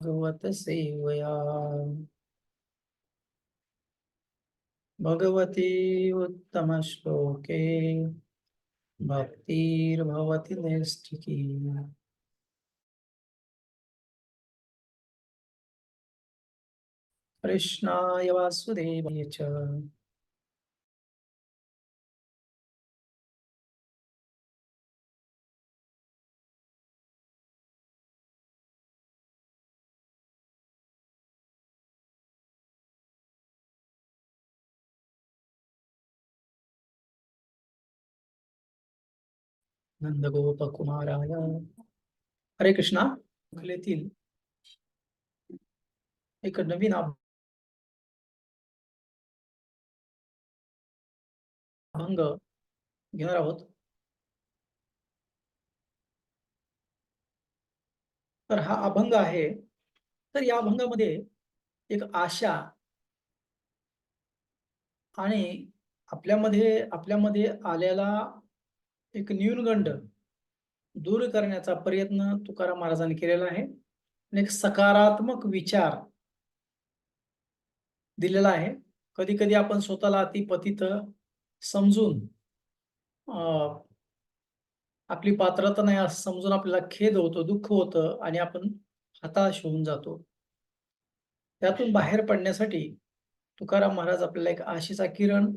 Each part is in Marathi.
भगवत सेवया भगवती उत्तमश्लोके भक्तिर्भवति नैष्ठिकी कृष्णाय वासुदेवाय च नंदगोपकुमाराय। हरे कृष्णा कलेतील एक नवीन अभंग घेणार आहोत. तर हा अभंग आहे. तर या अभंगामध्ये एक आशा आणि आपल्यामध्ये आपल्यामध्ये आलेला एक न्यूनगंड दूर करण्याचा प्रयत्न तुकाराम महाराजांनी केलेला आहे. आणि एक सकारात्मक विचार दिलेला आहे. कधी कधी आपण स्वतःला अति पतित समजून अं, आपली पात्रता नाही असं समजून आपल्याला खेद होतो दुःख होतं आणि आपण हताश होऊन जातो. त्यातून बाहेर पडण्यासाठी तुकाराम महाराज आपल्याला एक आशेचा किरण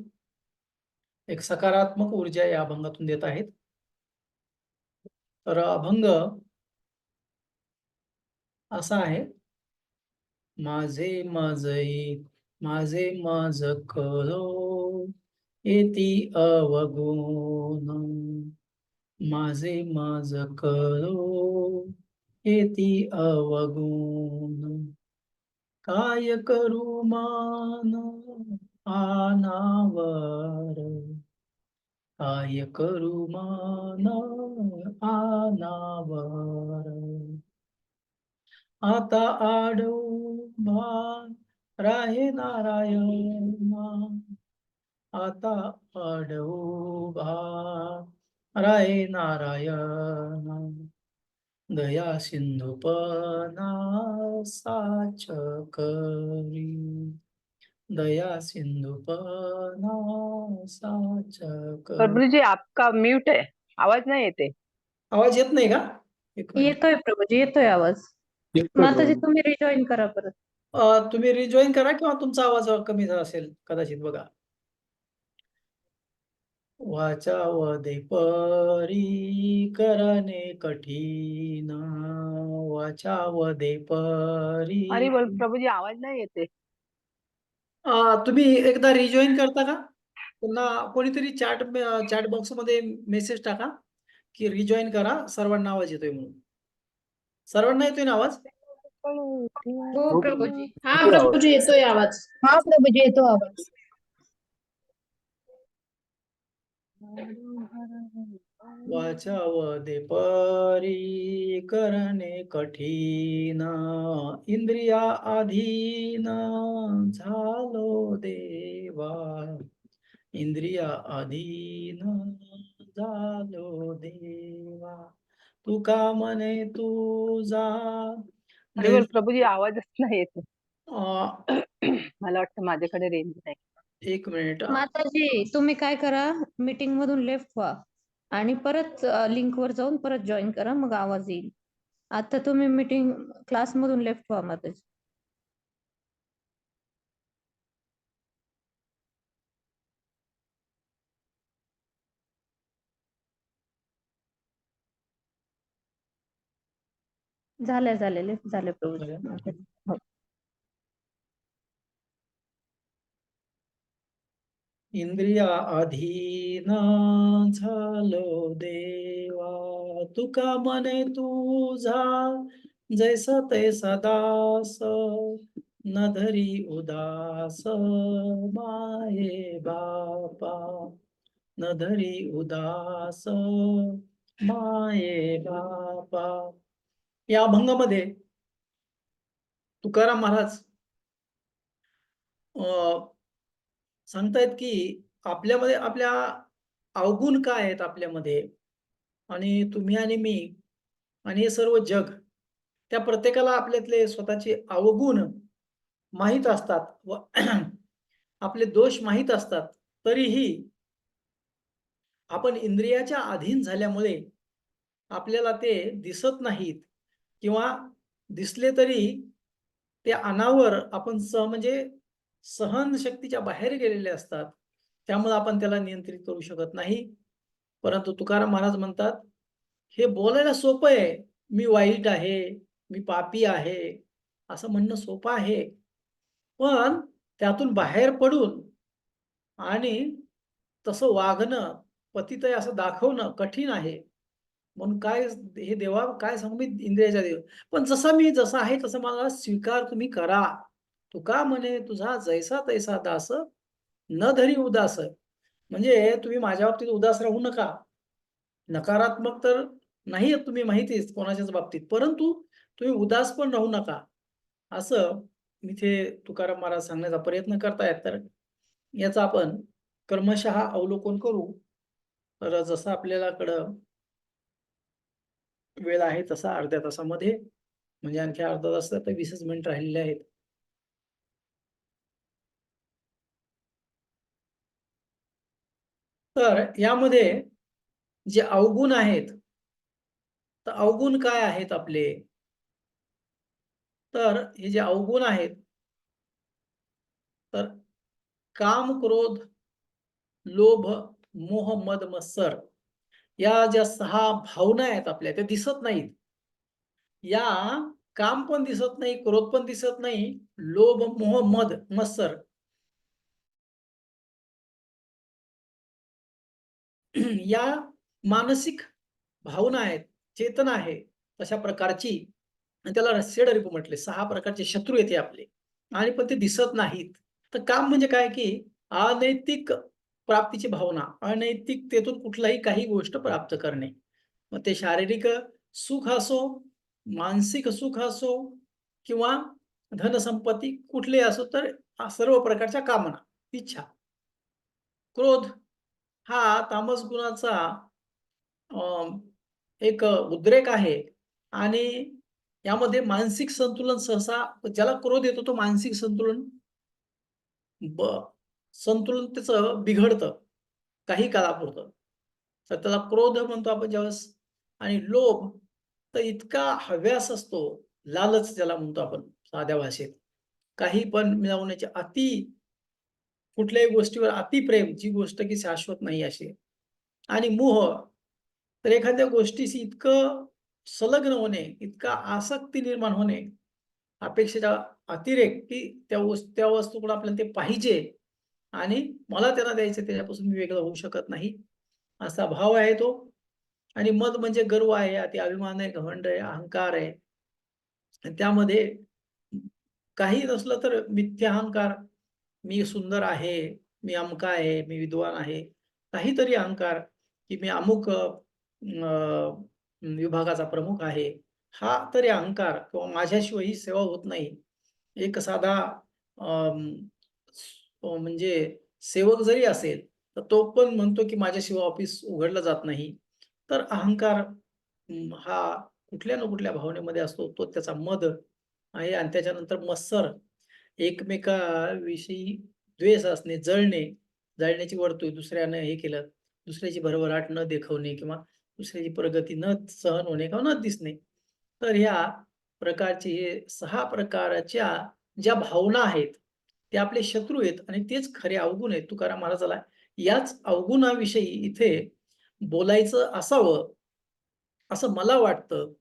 एक सकारात्मक ऊर्जा या अभंगातून देत आहेत. तर अभंग असा आहे. माझे माझे माझे माझ करो येती अवगुण. माझे माझ करो येती अवगुण. काय करू मान? आनावर. काय करू मान आनावर? आता आडोबा राहे नारायण आता आडोबा राहे नारायण दया सिंधुपना साच करी. दया सिंधुपना साच करी प्रभु जी आपका म्यूट है आवाज नहीं येते आवाज येत नाही का? एक मिनिट. येतोय प्रभूजी येतोय आवाज. माताजी तुम्ही रिजॉईन करा परत. अं, तुम्ही रिजॉईन करा किंवा तुमचा आवाज कमी झाला असेल कदाचित बघा. वाचा वदे परी करणे कठीण. वाचा वदे परी अरे बोल प्रभु जी आवाज नहीं येते अं, तुम्ही एकदा रिजॉईन करता का? पुन्हा कोणीतरी चॅट चॅट बॉक्स मध्ये मेसेज टाका की रिजॉईन करा सर्वांना आवाज़ येतोय म्हणून. सर्वांना येतोय ना आवाज़? हो प्रभूजी. हा प्रभूजी येतोय आवाज़. हा प्रभूजी येतो आवाज़. वाचावदे परी करणे कठीण. इंद्रिया अधीन झालो देवा. इंद्रिया अधीन झालो देवा. तुका म्हणे तुझा? अरे बोल प्रभु जी आवाजच नाही येते. मला वाटतं माझ्याकडे रेंज नाही. एक मिनिट. माताजी तुम्ही काय करा? मीटिंग मधून लेफ्ट व्हा. आणि परत लिंक वर जाऊन परत जॉईन करा मग आवाज येईल. आता तुम्ही मीटिंग क्लास मधून लेफ्ट व्हा माताजी झाले झाले लेफ्ट झाले प्रभूजी झाले? माताजी. हो. इंद्रिया अधीना झालो देवा तुका म्हणे तुझा जैसा तैसा दास न धरी उदास माये बापा न धरी उदास माये बापा. या अभंगामध्ये तुकाराम महाराज अं, सांगतायत की आपल्यामध्ये आपल्या अवगुण काय आहेत आपल्यामध्ये? आणि तुम्ही आणि मी आणि हे सर्व जग त्या प्रत्येकाला आपल्यातले स्वतःचे अवगुण माहीत असतात व आपले दोष माहीत असतात. तरीही आपण इंद्रियाच्या अधीन झाल्यामुळे आपल्याला ते दिसत नाहीत किंवा दिसले तरी ते अनावर आपण सह म्हणजे सहनशक्तीच्या बाहेर गेलेले असतात. त्यामुळे आपण त्याला नियंत्रित करू शकत नाही. परंतु तुकाराम महाराज म्हणतात हे बोलायला सोपं आहे. मी वाईट आहे. मी पापी आहे. असं म्हणणं सोपं आहे. पण त्यातून बाहेर पडून आणि तसं वागणं पतित आहे असं दाखवणं कठीण आहे. म्हणून काय हे देवा काय सांगू मी? इंद्रियाच्या देव. पण जसा मी जसा आहे तसं मला स्वीकार तुम्ही करा. तू का म्हणे तुझा जैसा तैसा दास न धरी उदास. म्हणजे तुम्ही माझ्या बाबतीत उदास राहू नका. नकारात्मक तर नाही आहेत तुम्ही माहितीच कोणाच्याच बाबतीत परंतु तुम्ही उदास पण राहू नका. असं इथे तुकाराम महाराज सांगण्याचा प्रयत्न करतायत. तर याचा आपण क्रमशः अवलोकन करू. तर जसं आपल्याला कडं वेळ आहे तसा अर्ध्या तासामध्ये. म्हणजे आणखी अर्धा तास तर वीसच मिनिट राहिलेले आहेत. तर यामध्ये जे अवगुण आहेत तर अवगुण काय आहेत आपले? तर हे जे अवगुण आहेत तर काम क्रोध लोभ मोह मद मत्सर या ज्या सहा भावना आहेत आपल्या त्या दिसत नाहीत. या काम पण दिसत नाही क्रोध पण दिसत नाही लोभ मोह मद मत्सर या मानसिक भावना आहेत चेतना आहे तशा प्रकारची. आणि त्याला सेडरिप म्हटले. सहा प्रकारचे शत्रू येते आपले. आणि पण ते दिसत नाहीत. तर काम म्हणजे काय की अनैतिक प्राप्तीची भावना अनैतिकतेतून कुठलाही काही गोष्ट प्राप्त करणे. मग ते शारीरिक सुख असो मानसिक सुख असो किंवा धनसंपत्ती कुठले असो तर सर्व प्रकारच्या कामना इच्छा क्रोध हा तामस गुणाचा एक उद्रेक आहे. आणि यामध्ये मानसिक संतुलन सहसा ज्याला क्रोध येतो तो मानसिक संतुलन ब संतुलन त्याचं बिघडतं. काही काळापुरतं तर त्याला क्रोध म्हणतो आपण ज्यावेळेस. आणि लोभ तर इतका हव्यास असतो लालच ज्याला म्हणतो आपण साध्या भाषेत. काही पण मिळवण्याची अति कुठल्याही गोष्टीवर अतिप्रेम जी गोष्ट की शाश्वत नाही अशी. आणि मोह तर एखाद्या गोष्टीशी इतकं संलग्न होणे इतका आसक्ती निर्माण होणे अपेक्षेचा अतिरेक की त्या वस्तू त्या वस्तूकडे आपल्याला ते पाहिजे आणि मला त्यांना द्यायचं त्याच्यापासून मी वेगळं होऊ शकत नाही असा भाव आहे तो. आणि मद म्हणजे गर्व आहे अति अभिमान आहे घमंड आहे अहंकार आहे. त्यामध्ये काही नसलं तर मिथ्या अहंकार मी सुंदर आहे मी अमका आहे मी विद्वान आहे. काहीतरी अहंकार की मी अमुक विभागाचा प्रमुख आहे. हा तरी अहंकार किंवा माझ्याशिवाय ही सेवा होत नाही. एक साधा म्हणजे सेवक जरी असेल तर तो पण म्हणतो की माझ्याशिवाय ऑफिस उघडलं जात नाही. तर अहंकार हा कुठल्या ना कुठल्या भावनेमध्ये असतो. तो त्याचा मद आहे आणि त्याच्यानंतर मत्सर एकमेकाविषयी द्वेष असणे जळणे जळण्याची वर्तुळ दुसऱ्यानं हे केलं दुसऱ्याची भरभराट न देखवणे किंवा दुसऱ्याची प्रगती न सहन होणे किंवा न दिसणे. तर ह्या प्रकारचे हे सहा प्रकारच्या ज्या भावना आहेत ते आपले शत्रू आहेत आणि तेच खरे अवगुण आहेत. तुकाराम महाराजाला याच अवगुणाविषयी इथे बोलायचं असावं असं मला वाटतं.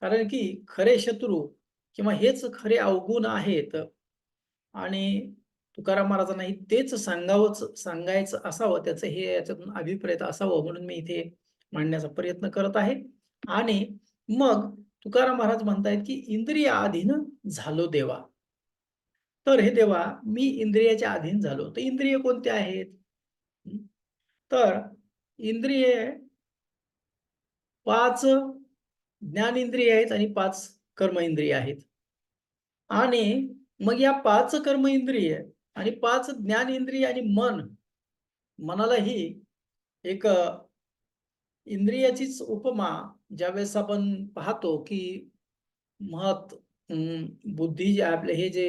कारण की खरे शत्रू किंवा हेच खरे अवगुण आहेत. आणि तुकाराम महाराजांनाही तेच सांगावंच सांगायचं असावं त्याचं हे याच्यातून अभिप्रेत असावं म्हणून मी इथे मांडण्याचा प्रयत्न करत आहे. आणि मग तुकाराम महाराज म्हणतायत की इंद्रिय अधीन झालो देवा. तर हे देवा मी इंद्रियाच्या अधीन झालो. तर इंद्रिय कोणते आहेत? तर इंद्रिय पाच ज्ञानेंद्रिय आहेत आणि पाच कर्म इंद्रिय आहेत. आणि मग या पाच कर्म इंद्रिय आणि पाच ज्ञान इंद्रिय आणि मन मनालाही एक इंद्रियाचीच उपमा ज्यावेळेस आपण पाहतो की महत बुद्धी जे आपले हे जे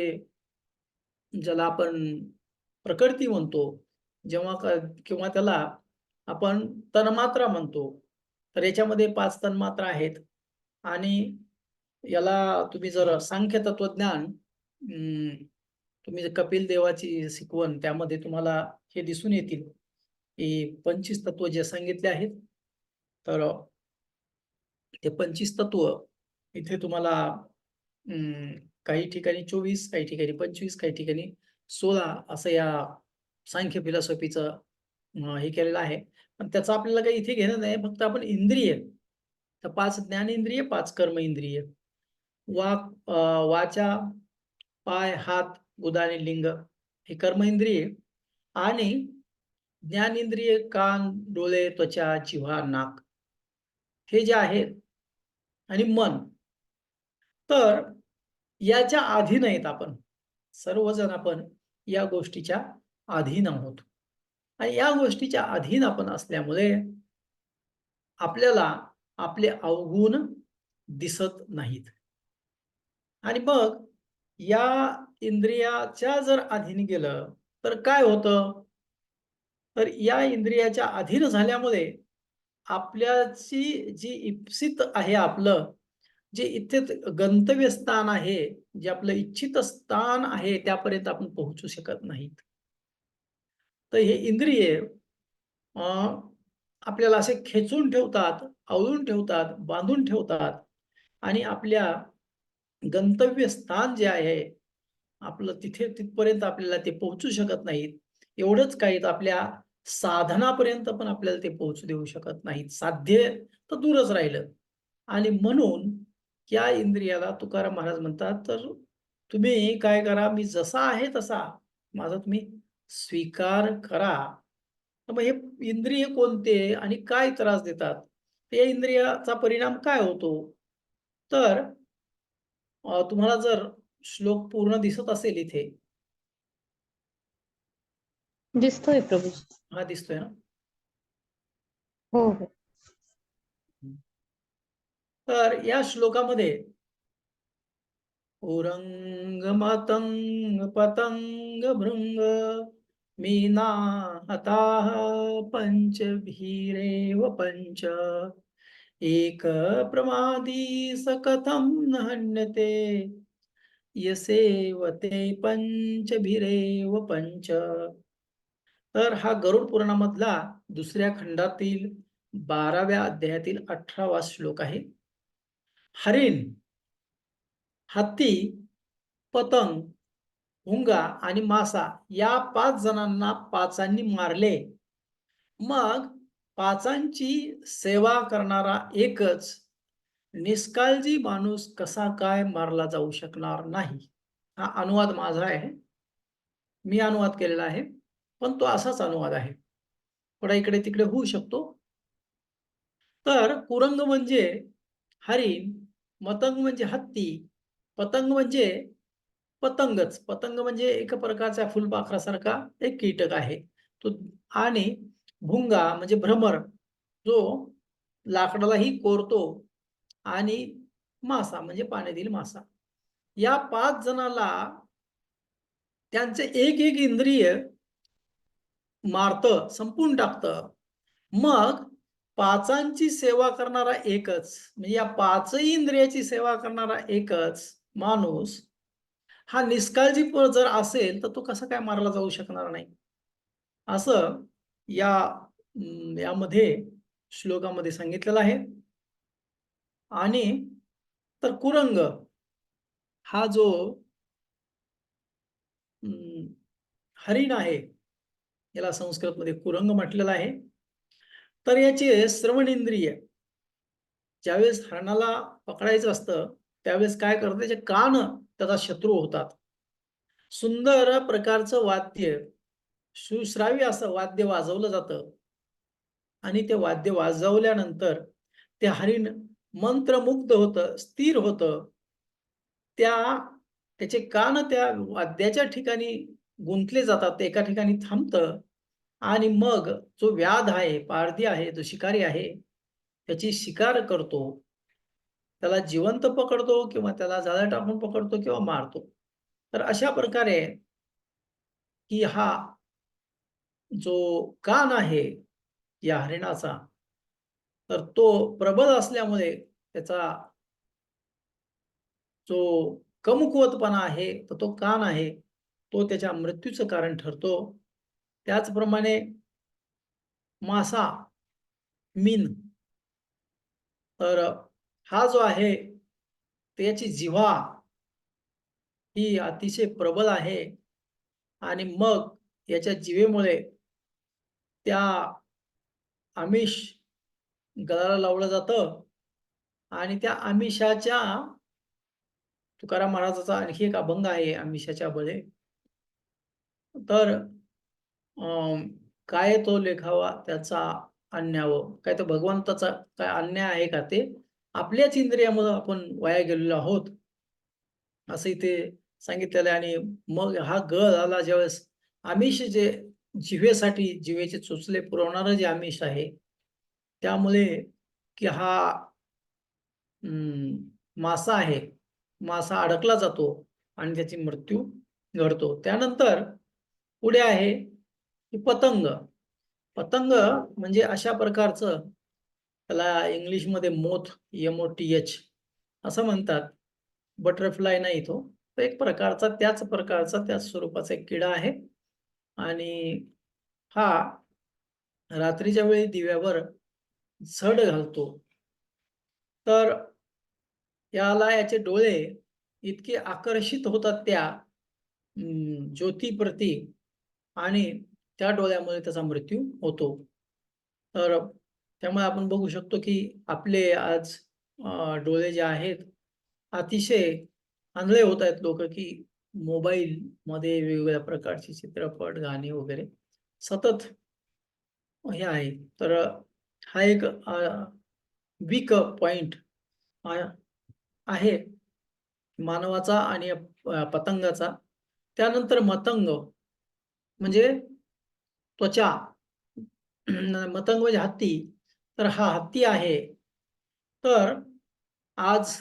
ज्याला आपण प्रकृती म्हणतो जेव्हा किंवा त्याला आपण तन्मात्रा म्हणतो तर याच्यामध्ये पाच तन्मात्रा आहेत. आणि याला तुम्ही जर सांख्य तत्वज्ञान अं, तुम्ही जर कपिल देवाची शिकवण त्यामध्ये तुम्हाला हे दिसून येतील की पंचवीस तत्व जे सांगितले आहेत तर ते पंचवीस तत्व इथे तुम्हाला काही ठिकाणी चोवीस काही ठिकाणी पंचवीस काही ठिकाणी सोळा असं या सांख्य फिलॉसॉफीचं हे केलेलं आहे. पण त्याचं आपल्याला काही इथे घेणं नाही फक्त आपण इंद्रिय. तर पाच ज्ञानेंद्रिय पाच कर्म इंद्रिय वाक वाचा पाय हात उदाने लिंग हे कर्मेंद्रिय आणि ज्ञानेंद्रिय कान डोळे त्वचा जिव्हा नाक हे जे आहेत आणि मन. तर याच्या अधीन आहेत आपण. सर्वजण आपण या गोष्टीच्या अधीन आहोत. आणि या गोष्टीच्या अधीन आपण असल्यामुळे आपल्याला आपले अवगुण दिसत नाहीत. आणि मग या इंद्रियाच्या जर अधीन गेलं तर काय होतं? तर या इंद्रियाच्या अधीन झाल्यामुळे आपल्याची जी इप्सित आहे आपलं जे इथे गंतव्य स्थान आहे जे आपलं इच्छित स्थान आहे त्यापर्यंत आपण पोहोचू शकत नाहीत. तर हे इंद्रिय आपल्याला असे खेचून ठेवतात आवळून ठेवतात बांधून ठेवतात आणि आपल्या गंतव्य स्थान जे आहे आपलं तिथे तिथपर्यंत आपल्याला ते पोहोचू शकत नाहीत. एवढंच काही आपल्या साधनापर्यंत पण आपल्याला ते पोहोचू देऊ शकत नाहीत. साध्य तर दूरच राहिलं. आणि म्हणून या इंद्रियाला तुकाराम महाराज म्हणतात तर तुम्ही काय करा मी जसा आहे तसा माझा तुम्ही स्वीकार करा. तर मग हे इंद्रिय कोणते आणि काय त्रास देतात? या इंद्रियाचा परिणाम काय होतो? तर तुम्हाला जर श्लोक पूर्ण दिसत असेल इथे. दिसतोय प्रभूजी हा दिसतोय ना? हो हो. तर या श्लोकामध्ये औरंग मतंग पतंग भृंग मीना हताः पंचभीरेव पंच एक प्रमादी सकथम न हन्यते यसेवते पंचभिरेव पंच। तर हा गरुड पुराणामधला दुसऱ्या खंडातील बाराव्या अध्यायातील अठरावा श्लोक आहे. हरिण हत्ती पतंग हुंगा आणि मासा या पाच जणांना पाचांनी मारले. मग पाचांची सेवा करणारा एकच निष्काळजी माणूस कसा काय मारला जाऊ शकणार नाही? हा अनुवाद माझा आहे. मी अनुवाद केलेला आहे पण तो असाच अनुवाद आहे. थोडा इकडे तिकडे होऊ शकतो. तर कुरंग म्हणजे हरिण मतंग म्हणजे हत्ती पतंग म्हणजे पतंगच. पतंग म्हणजे एक प्रकारचा फुलपाखरासारखा एक कीटक आहे. तो आणि भुंगा म्हणजे भ्रमर जो लाकडालाही कोरतो आणि मासा म्हणजे पाण्यातील मासा. या पाच जणाला त्यांचे एक एक इंद्रिय मारतं संपून टाकतं. मग पाचांची सेवा करणारा एकच म्हणजे या पाचही इंद्रियाची सेवा करणारा एकच माणूस हा निष्काळजी जर असेल तर तो कसा काय मारला जाऊ शकणार नाही? असं या यामध्ये श्लोकामध्ये सांगितलेलं आहे. आणि तर कुरंग हा जो हरिण आहे याला संस्कृतमध्ये कुरंग म्हटलेलं आहे. तर याचे श्रवण इंद्रिय ज्यावेळेस हरणाला पकडायचं असतं त्यावेळेस काय करतं त्याचे कान त्याचा शत्रू होतात. सुंदर प्रकारचं वाद्य सुश्राव्य असं वाद्य वाजवलं जातं. आणि ते वाद्य वाजवल्यानंतर ते हरिण मंत्रमुग्ध होतं स्थिर होतं. त्या त्याचे कान त्या वाद्याच्या ठिकाणी गुंतले जातात ते एका ठिकाणी थांबतं. आणि मग जो व्याध आहे पारधी आहे जो शिकारी आहे त्याची शिकार करतो. त्याला जिवंत पकडतो किंवा त्याला जाळं टाकून पकडतो किंवा मारतो. तर अशा प्रकारे की हा जो कान आहे या हरिणाचा तर तो प्रबल असल्यामुळे त्याचा जो कमकुवतपणा आहे तर तो कान आहे तो त्याच्या मृत्यूचं कारण ठरतो. त्याचप्रमाणे मासा मीन तर हा जो आहे त्याची जिव्हा ही अतिशय प्रबल आहे. आणि मग याच्या जिवेमुळे त्या आमिष गळाला लावलं जातं. आणि त्या आमिषाच्या तुकाराम महाराजाचा आणखी एक अभंग आहे आमिषाच्या बळे. तर अं, काय तो लेखावा त्याचा अन्याव काय तर भगवंताचा काय अन्याय आहे का ते आपल्याच इंद्रियामुळे आपण वाया गेलेलो आहोत. असं इथे सांगितलेलं आहे. आणि मग हा गळ आला ज्यावेळेस आमिष जे जिवेसाठी जिवेचे चोचले पुरवणारं जे आमिष आहे त्यामुळे की हा मासा आहे मासा अडकला जातो आणि त्याची मृत्यू घडतो. त्यानंतर पुढे आहे की पतंग. पतंग म्हणजे अशा प्रकारचं त्याला इंग्लिशमध्ये moth M O T H असं म्हणतात. बटरफ्लाय नाही तो एक प्रकारचा त्याच प्रकारचा त्याच स्वरूपाचा एक किडा आहे. आणि हा रात्रीच्या वेळी दिव्यावर झड घालतो. तर याला याचे डोळे इतके आकर्षित होतात त्या ज्योतीप्रती आणि त्या डोळ्यामुळे त्याचा मृत्यू होतो. तर त्यामुळे आपण बघू शकतो की आपले आज डोळे जे आहेत अतिशय आंधळे होत आहेत लोक की मोबाईल मध्ये वेगवेगळ्या प्रकारचे चित्रपट गाणे वगैरे. सतत हे आहे. तर हा एक वीक पॉइंट आहे. मानवाचा आणि पतंगाचा. त्यानंतर मतंग म्हणजे त्वचा. मतंग म्हणजे हत्ती. तर हा हत्ती आहे. तर आज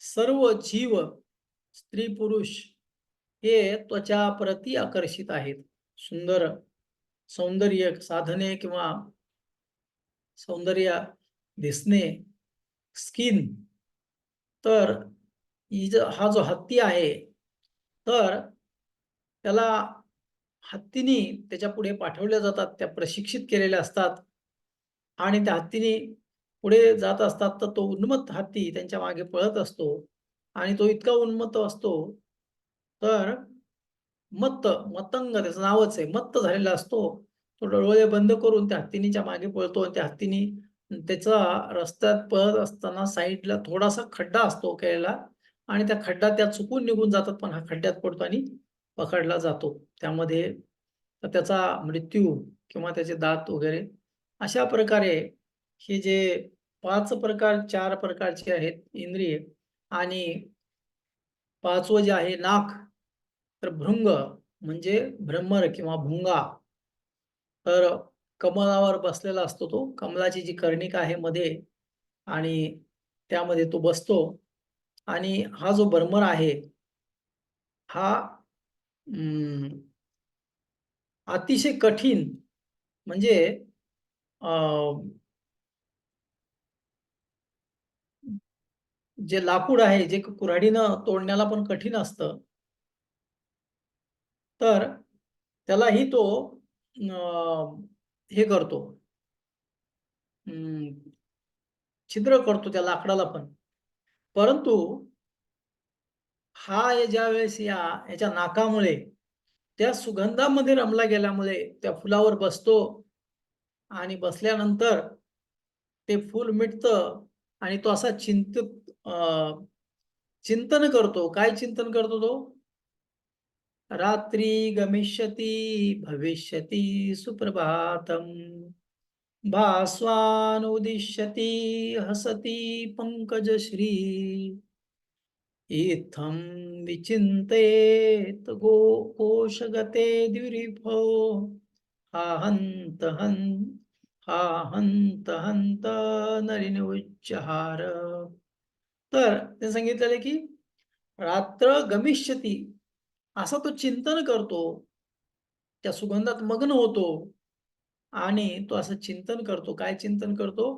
सर्व जीव स्त्री पुरुष हे त्वचाप्रती आकर्षित आहेत. सुंदर सौंदर्य साधने किंवा सौंदर्य दिसणे स्किन तर हा जो हत्ती आहे तर त्याला हत्तीनी त्याच्या पुढे पाठवल्या जातात त्या प्रशिक्षित केलेल्या असतात. आणि त्या हत्तीने पुढे जात असतात तर तो उन्मत्त हत्ती त्यांच्या मागे पळत असतो. आणि तो इतका उन्मत्त असतो तर मत्त मतंग त्याचं नावच आहे. मत्त झालेला असतो. तो डोळे बंद करून त्या हत्तीनीच्या मागे पळतो आणि त्या हत्तीनी त्याचा रस्त्यात पळत असताना साईडला थोडासा खड्डा असतो केलेला आणि त्या खड्डा त्या चुकून निघून जातात पण हा खड्ड्यात पडतो आणि पकडला जातो. त्यामध्ये त्याचा मृत्यू किंवा त्याचे दात वगैरे अशा प्रकारे हे जे पाच प्रकार चार प्रकारचे आहेत इंद्रिय आणि पाचवं जे आहे नाक तर भृंग म्हणजे भ्रमर किंवा भुंगा. तर कमलावर बसलेला असतो तो कमलाची जी कर्णिका आहे मध्ये आणि त्यामध्ये तो बसतो. आणि हा जो भ्रमर आहे हा अतिशय कठीण म्हणजे जे लाकूड आहे जे कुऱ्हाडीनं तोडण्याला पण कठीण असतं. तर त्यालाही तो अं, हे करतो. छिद्र करतो त्या लाकडाला पण. परंतु हा ज्या वेळेस या याच्या नाकामुळे त्या सुगंधामध्ये रमला गेल्यामुळे त्या फुलावर बसतो आणि बसल्यानंतर ते फूल मिटतं आणि तो असा चिंतित चिंतन करतो. काय चिंतन करतो तो? रात्री गमिष्यति भविष्यति सुप्रभातम. भास्वानुदिश्यति हसति पंकजश्री इत्थं विचिन्तयेत् गो कोशगते द्विरिफो हा हन्त हन् हा हन्त हन्त नलिन उच्चहार तर ते सांगितलेले आहे की रात्र गमिष्यती असा तो चिंतन करतो त्या सुगंधात मग्न होतो आणि तो असं चिंतन करतो. काय चिंतन करतो?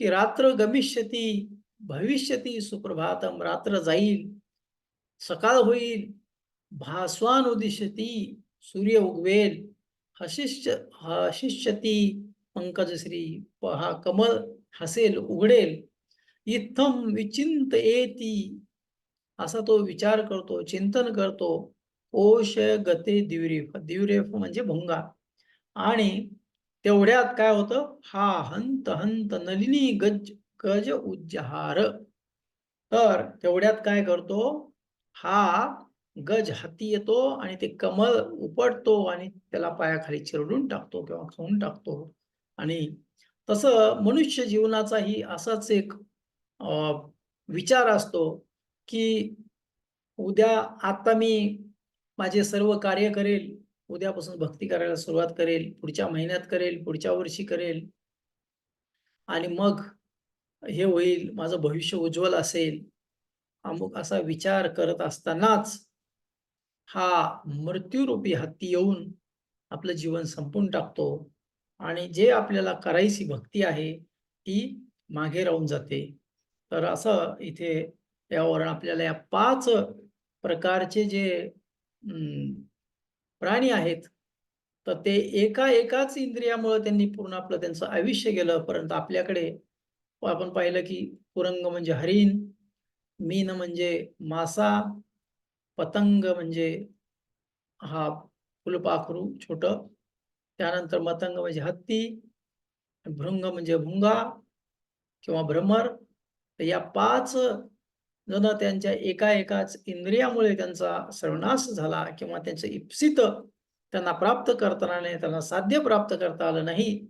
की रात्र गमिष्यती भविष्यती सुप्रभातम रात्र जाईल सकाळ होईल भास्वान उदिशती सूर्य उगवेल हशिष्य हशिष्यती पंकजश्री पहा कमल हसेल उघडेल इत्थम विचिंत येती असा तो विचार करतो चिंतन करतो ओश गते दिवरेफ दिवरेफ म्हणजे भुंगा. आणि तेवढ्यात काय होतं? हा हंत हंत नलिनी गज गज उज्जहार. तर तेवढ्यात काय करतो? हा गज हाती येतो आणि ते कमल उपटतो आणि त्याला पायाखाली चिरडून टाकतो किंवा खाऊन टाकतो. आणि तसं मनुष्य जीवनाचाही असाच एक विचार असतो की उद्या आता मी माझे सर्व कार्य करेल उद्यापासून भक्ती करायला सुरुवात करेल पुढच्या महिन्यात करेल पुढच्या वर्षी करेल. आणि मग हे होईल माझं भविष्य उज्ज्वल असेल. अमुक असा विचार करत असतानाच हा मृत्यूरूपी हत्ती येऊन आपलं जीवन संपून टाकतो. आणि जे आपल्याला करायची भक्ती आहे ती मागे राहून जाते. तर असं इथे यावरून आपल्याला या पाच प्रकारचे जे प्राणी आहेत तर ते एका एकाच इंद्रियामुळे त्यांनी पूर्ण आपलं त्यांचं आयुष्य गेलं परंतु आपल्याकडे आपण पाहिलं की कुरंग म्हणजे हरिण मीन म्हणजे मासा पतंग म्हणजे हा फुलपाखरू छोट त्यानंतर मतंग म्हणजे हत्ती भृंग म्हणजे भुंगा किंवा भ्रमर तर या पाच जण त्यांच्या एका एकाच इंद्रियामुळे त्यांचा सर्वनाश झाला किंवा त्यांचं इप्सित त्यांना प्राप्त करता नाही त्यांना साध्य प्राप्त करता आलं नाही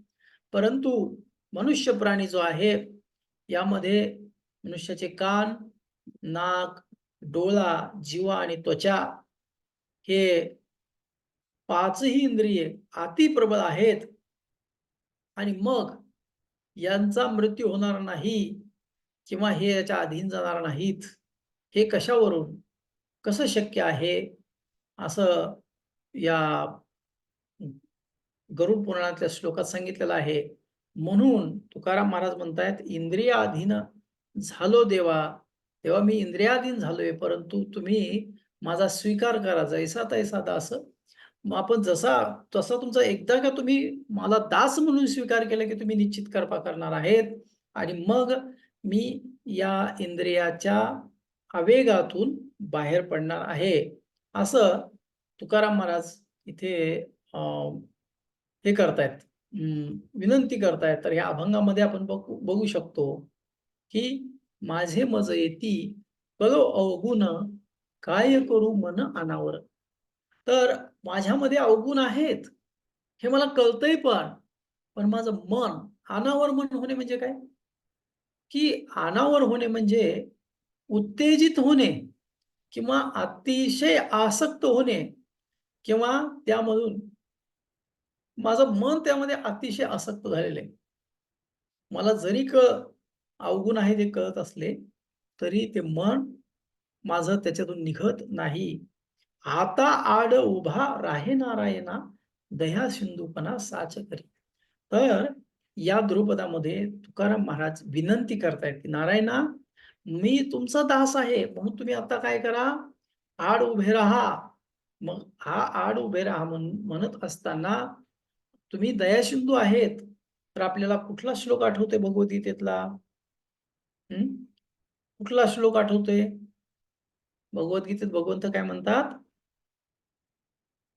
परंतु मनुष्य प्राणी जो आहे यामध्ये मनुष्याचे कान नाक डोळा जीवा आणि त्वचा हे पाचही इंद्रिये अतिप्रबळ आहेत. आणि मग यांचा मृत्यू होणार नाही. किंवा हे याच्या अधीन जाणार नाहीत हे कशावरून? कसं शक्य आहे? असं या गरुड पुराणातल्या श्लोकात सांगितलेलं आहे. म्हणून तुकाराम महाराज म्हणतायत इंद्रियाधीन झालो देवा तेव्हा मी इंद्रियाधीन झालोय परंतु तुम्ही माझा स्वीकार करा जैसा तैसा दास. मग आपण जसा तसा तुमचा एकदा का तुम्ही मला दास म्हणून स्वीकार केला की तुम्ही निश्चित कृपा करणार आहेत? आणि मग मी या इंद्रियाच्या आवेगातून बाहेर पडणार आहे. असं तुकाराम महाराज इथे अं, हे करतायत. विनंती करतायत. तर या अभंगामध्ये आपण बघू बघू शकतो की माझे मज येती कलो अवगुण काय करू मन अनावर. तर माझ्यामध्ये अवगुण आहेत. हे मला कळतंय पण पण माझं मन अनावर मन होणे म्हणजे काय? की अनावर होणे म्हणजे उत्तेजित होणे किंवा अतिशय आसक्त होणे किंवा त्यामधून माझं मन त्यामध्ये अतिशय आसक्त झालेलं आहे. मला जरी कळ अवगुण आहे ते कळत असले तरी ते मन माझं त्याच्यातून निघत नाही. आता आड उभा राहे नारायणा दया सिंधूपणा साच करी. तर या द्रुपदामध्ये तुकाराम महाराज विनंती करतायत की नारायणा मी तुमचा दास आहे. म्हणून तुम्ही आता काय करा? आड उभे राहा. मग हा आड उभे राहा म्हण म्हणत असताना तुम्ही दयासिंधू आहेत तर आपल्याला कुठला श्लोक आठवतोय भगवद्गीतेतला? हम्म कुठला श्लोक आठवतोय? भगवद्गीतेत भगवंत काय म्हणतात?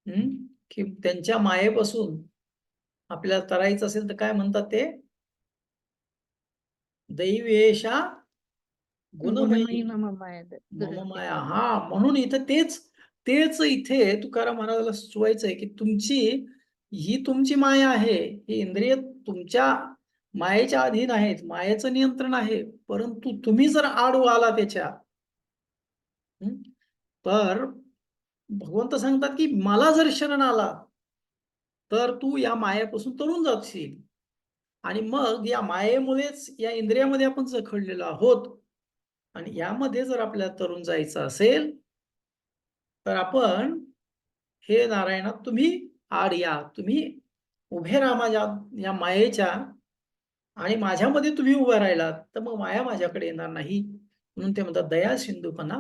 हम्म की त्यांच्या मायेपासून आपल्याला तरायचं असेल तर काय म्हणतात ते? दैवेशा गुणमयी. मम माया हा म्हणून इथं तेच तेच इथे तुकाराम महाराजाला सुचवायचं आहे की तुमची ही तुमची माया आहे. ही इंद्रिय तुमच्या मायेच्या अधीन आहेत. मायेचं नियंत्रण आहे. परंतु तुम्ही जर आडू आला त्याच्या तर भगवंत सांगतात की मला जर शरण आला तर तू या मायापासून तरुण जाशील आणि मग या मायेमुळेच या इंद्रियामध्ये आपण जखडलेलो आहोत. आणि यामध्ये जर आपल्याला तरुण जायचं असेल तर आपण हे नारायणात तुम्ही आड या तुम्ही उभे राहा माझ्या या मायेच्या. आणि माझ्यामध्ये तुम्ही उभे राहिलात तर मग माया माझ्याकडे येणार नाही. म्हणून ते म्हणतात दया सिंधूपणा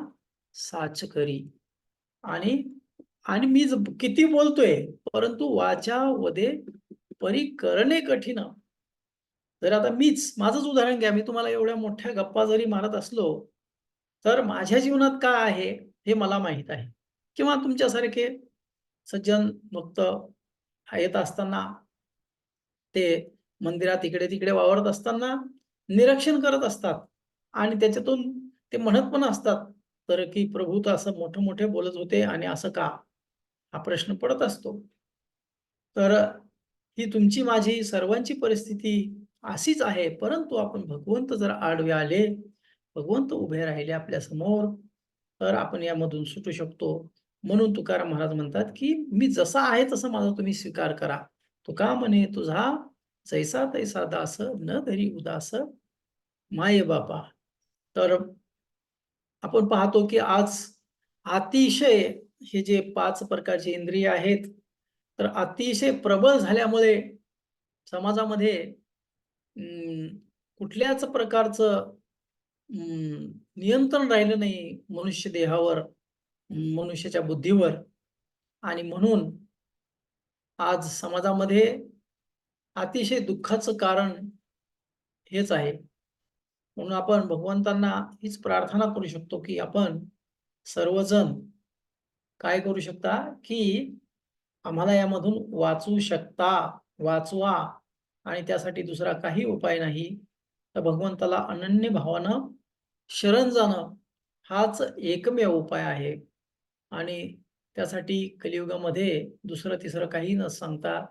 साच करी. आणि आणि मी किती बोलतोय परंतु वाचा वदे परी करणे कठीण. जर आता मीच माझंच उदाहरण घ्या मी तुम्हाला एवढ्या मोठ्या गप्पा जरी मारत असलो तर माझ्या जीवनात काय आहे हे मला माहीत आहे. किंवा तुमच्यासारखे सज्जन भक्त येत असताना ते मंदिरात इकडे तिकडे वावरत असताना निरीक्षण करत असतात. आणि त्याच्यातून ते म्हणत पण असतात तर की प्रभू तर असं मोठे मोठे बोलत होते आणि असं का? हा प्रश्न पडत असतो. तर ही तुमची माझी सर्वांची परिस्थिती अशीच आहे परंतु आपण भगवंत जर आडवे आले भगवंत उभे राहिले आपल्यासमोर तर आपण यामधून सुटू शकतो. म्हणून तुकाराम महाराज म्हणतात की मी जसा आहे तसा माझा तुम्ही स्वीकार करा. तुका म्हणे तुझा जैसा तैसा दास न धरी उदास माये बापा. तर आपण पाहतो की आज अतिशय हे जे पाच प्रकारचे इंद्रिय आहेत तर अतिशय प्रबळ झाल्यामुळे समाजामध्ये कुठल्याच प्रकारचं नियंत्रण राहिलं नाही मनुष्य देहावर मनुष्याच्या बुद्धीवर. आणि म्हणून आज समाजामध्ये अतिशय दुःखाचं कारण हेच आहे. म्हणून आपण भगवंतांना हीच प्रार्थना करू शकतो की आपण सर्वजण काय करू शकता? की आम्हाला यामधून वाचू शकता वाचवा. आणि त्यासाठी दुसरा काही उपाय नाही. तर भगवंताला अनन्य भावानं शरण जाणं हाच एकमेव उपाय आहे. आणि त्यासाठी कलियुगामध्ये दुसरं तिसरं काही न सांगता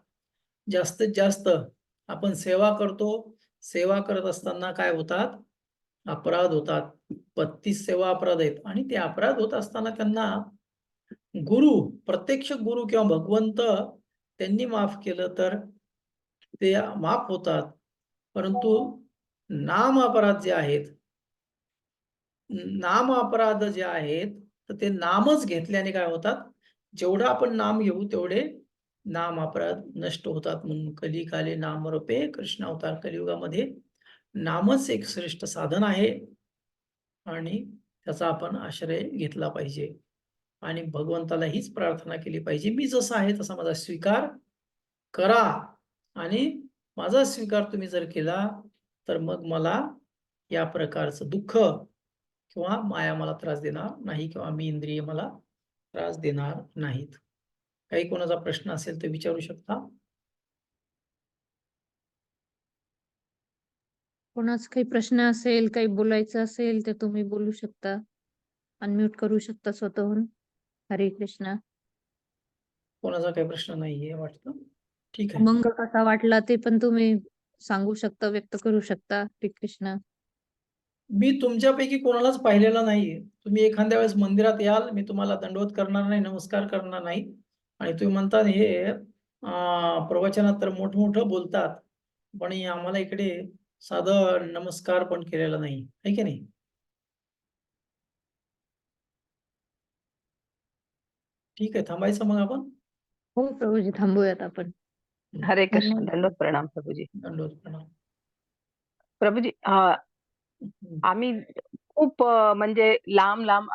जास्तीत जास्त आपण सेवा करतो. सेवा करत असताना काय होतात? अपराध होतात. बत्तीस सेवा अपराध आहेत. आणि ते अपराध होत असताना त्यांना गुरु प्रत्यक्ष गुरु किंवा भगवंत त्यांनी माफ केलं तर ते माफ होतात. परंतु नाम अपराध जे आहेत नाम अपराध जे आहेत तर ते नामच घेतल्याने काय होतात? जेवढं आपण नाम घेऊ तेवढे नाम अपराध नष्ट होतात. म्हणून कलिकाले नाम रूपे कृष्ण अवतार कलियुगामध्ये नामच एक श्रेष्ठ साधन आहे आणि त्याचा आपण आश्रय घेतला पाहिजे. आणि भगवंताला हीच प्रार्थना केली पाहिजे. मी जसा आहे तसा माझा स्वीकार करा. आणि माझा स्वीकार तुम्ही जर केला तर मग मला या प्रकारचं दुःख किंवा माया मला त्रास देणार नाही किंवा मी इंद्रिय मला त्रास देणार नाहीत. काही कोणाचा प्रश्न असेल तर विचारू शकता? कोणाच काही प्रश्न असेल काही बोलायचं असेल तर तुम्ही बोलू शकता. अनम्यूट करू शकता स्वतःहून. हरे कृष्णा. कोणाचा काही प्रश्न नाहीये वाटतं? ठीक आहे. मग कसा वाटला ते पण तुम्ही सांगू शकता व्यक्त करू शकता हरे कृष्णा. मी तुमच्यापैकी कोणालाच पाहिलेलं नाहीये तुम्ही एखाद्या वेळेस मंदिरात याल मी तुम्हाला दंडवत करणार नाही नमस्कार करणार नाही. आणि तुम्ही म्हणता हे प्रवचनात तर मोठमोठं बोलतात पण आम्हाला इकडे साधं नमस्कार पण केलेला नाही. आहे की नाही? ठीक आहे थांबायचं मग आपण? हो प्रभूजी थांबूयात आपण. हरे कृष्ण. दंडवत प्रणाम प्रभूजी. दंडवत प्रणाम. प्रभूजी अं. आम्ही खूप अं, म्हणजे लांब लांब